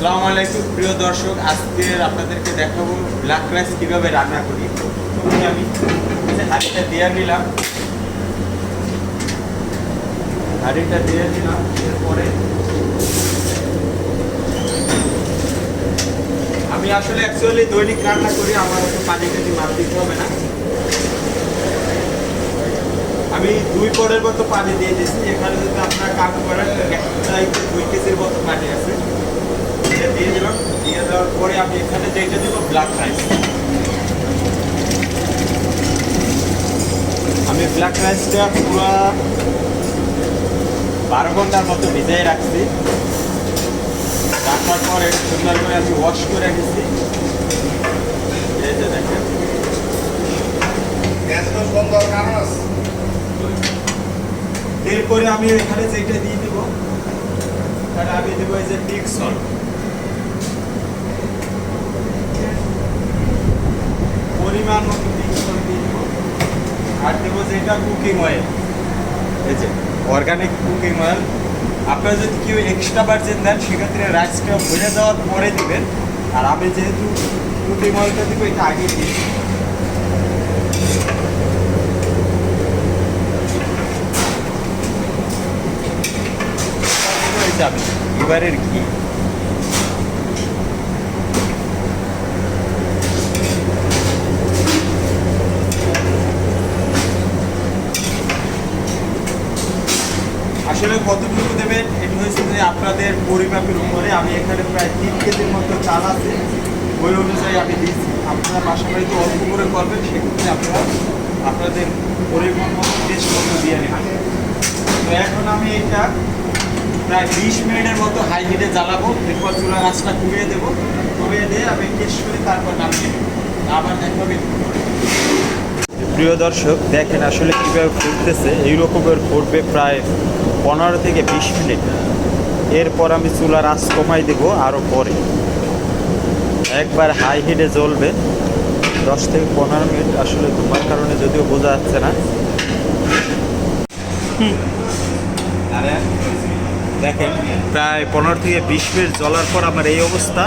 আসসালামু আলাইকুম, প্রিয় দর্শক, আজকে আপনাদেরকে দেখাবো ব্ল্যাক রাইস কীভাবে রান্না করি। আমি হাঁড়িটা দিয়ে নিলাম, হাঁড়িটা দিয়ে দিলাম এরপরে আমি আসলে অ্যাকচুয়ালি দৈনিক রান্না করি, আমার অত পানি টানি মাপ দিতে হবে না। আমি দুই পরের মতো পানি দিয়ে দিয়েছি, এখানে যদি আপনারা কাম করেন একটা দুই কেজির মতো পানি আছে এটা দিয়ে দিলাম দিয়ে দেওয়ার পরে আমি এখানে যেটা দিব ব্ল্যাক রাইস আমি ব্ল্যাক রাইসটা পুরো বারো ঘণ্টার মতো ভিজিয়ে রাখছি। রাখার পর এটা সুন্দর করে আমি ওয়াশ করে রেখেছি এই যে দেখেন। এরপরে আমি এখানে যেটা দিয়ে দিব তাহলে আমি দেবো এই যে পিক সল্ট পরিমাণ মতো পিক সল্ট দিয়ে দিব আর দেবো যেটা কুকিং অয়েল এই যে অর্গানিক কুকিং অয়েল আপনারা যদি কেউ এক্সট্রা ভার্জিন দেন, সেক্ষেত্রে রাইসটা ভরে দেওয়ার পরে দিবেন। আর আমি যেহেতু কুকিং অয়েলটা দিব, এটা আগে দিই। যাবে ঘি। আসলে কতটুকু দেবেন, এটা হচ্ছে যে আপনাদের পরিমাপের উপরে। আমি এখানে প্রায় তিন কেজির মতো চাল আছে, ওই অনুযায়ী আমি দিচ্ছি। আপনারা বাসা বাড়িতে অল্প করে করবেন, সেক্ষেত্রে আপনারা আপনাদের পরিমাণ মতো টেস্ট মতো দিয়ে নেবেন। তো এখন আমি এটা প্রায় বিশ মিনিটের মতো হাই হিটে জ্বালাবো। এরপর চুলা গাছটা কমিয়ে দেবো। কমিয়ে দিয়ে আমি টেস্ট করে তারপর নামিয়ে আবার দেখাবে প্রিয় দর্শক, দেখেন আসলে কীভাবে ফুটতেছে। এই রকমের ফুটবে প্রায় পনেরো থেকে বিশ মিনিট। এরপর আমি চুলার আঁচ কমাই দেবো আরও পরে। একবার হাই হিটে জ্বলবে। দশ থেকে পনেরো মিনিট আসলে ধোঁয়ার কারণে যদিও বোঝা যাচ্ছে না। দেখেন, প্রায় পনেরো থেকে বিশ মিনিট জ্বলার পর আমার এই অবস্থা।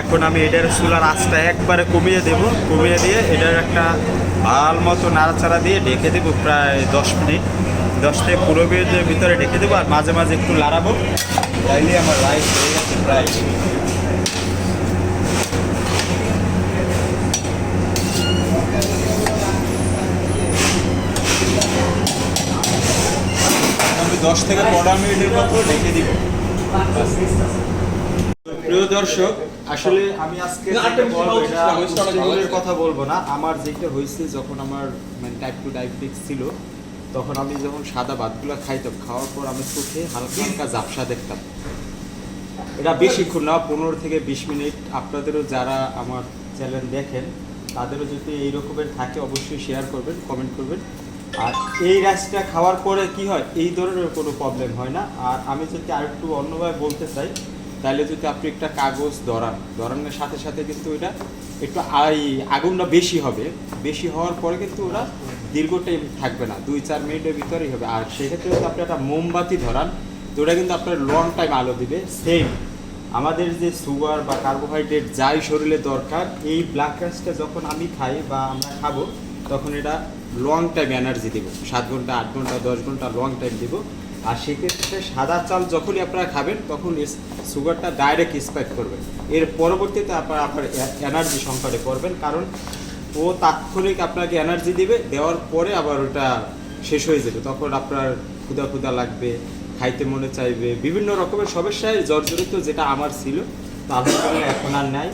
এখন আমি এটার চুলার আঁচটা একবারে কমিয়ে দেব। কমিয়ে দিয়ে এটার একটা ভালো মতো নাড়াচাড়া দিয়ে ঢেকে দেবো প্রায় দশ মিনিট। দশ থেকে পনেরো মিনিটের ভিতরে ঢেকে দেবো আর মাঝে মাঝে একটু লাড়াবো। তাইলে আমার রাইস হয়ে গেছে প্রায়। আমি দশ থেকে পনেরো মিনিটের মতো ঢেকে দিব। প্রিয় দর্শক আসলে আমি আজকে কথা বলব না। আমার যেটা হয়েছে যখন আমার মানে টাইপ টু ডায়াবেটিক্স ছিল তখন আমি যখন সাদা ভাতগুলো খাইতাম, খাওয়ার পর আমি চোখে হালকা হালকা ঝাপসা দেখতাম। এটা বেশিক্ষণ না, পনেরো থেকে বিশ মিনিট। আপনাদেরও যারা আমার চ্যানেল দেখেন, তাদেরও যদি এই রকমের থাকে, অবশ্যই শেয়ার করবেন কমেন্ট করবেন। আর এই রাইসটা খাওয়ার পরে কি হয়, এই ধরনের কোনো প্রবলেম হয় না। আর আমি যদি আরেকটু অন্যভাবে বলতে চাই, তাহলে যদি আপনি একটা কাগজ ধরান, ধরানোর সাথে সাথে কিন্তু এটা একটু আগুনটা বেশি হবে। বেশি হওয়ার পরে কিন্তু ওরা দীর্ঘ টাইম থাকবে না, দুই চার মিনিটের ভিতরেই হবে। আর সেক্ষেত্রে যদি আপনি একটা মোমবাতি ধরান তো ওটা কিন্তু আপনার লং টাইম আলো দিবে। সেম আমাদের যে সুগার বা কার্বোহাইড্রেট যাই শরীরে দরকার, এই ব্ল্যাক রাইসটা যখন আমি খাই বা আমরা খাব, তখন এটা লং টাইম এনার্জি দিব। সাত ঘণ্টা, আট ঘণ্টা, দশ ঘণ্টা লং টাইম দেবো। আর সেক্ষেত্রে সাদা চাল যখনই আপনারা খাবেন, তখন সুগারটা ডাইরেক্ট স্পাইক করবে এর পরবর্তীতে আপনারা আপনার এনার্জি সংকটে পড়বেন। কারণ ও তাৎক্ষণিক আপনাকে এনার্জি দিবে, দেওয়ার পরে আবার ওটা শেষ হয়ে যাবে। তখন আপনার ক্ষুদা ক্ষুদা লাগবে, খাইতে মনে চাইবে, বিভিন্ন রকমের সমস্যায় জর্জরিত যেটা আমার ছিল, তা আলহামদুলিল্লাহ এখন আর নাই।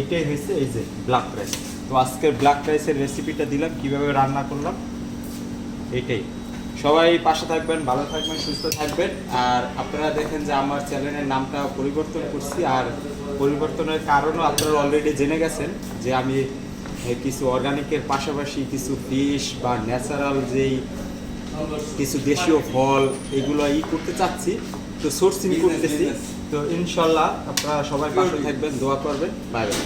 এটাই হয়েছে এই যে ব্ল্যাক রাইস তো আজকের ব্ল্যাক রাইসের রেসিপিটা দিলাম, কীভাবে রান্না করলাম, এটাই। সবাই পাশে থাকবেন, ভালো থাকবেন, সুস্থ থাকবেন। আর আপনারা দেখেন যে আমার চ্যানেলের নামটা পরিবর্তন করছি, আর পরিবর্তনের কারণও আপনারা অলরেডি জেনে গেছেন যে আমি কিছু অর্গানিকের পাশাপাশি কিছু ফিশ বা ন্যাচারাল যেই কিছু দেশীয় ফল এগুলো ই করতে চাচ্ছি। তো সোর্সিং করতেছি। তো ইনশাল্লাহ আপনারা সবাই পাশে থাকবেন দোয়া করবেন। Bye bye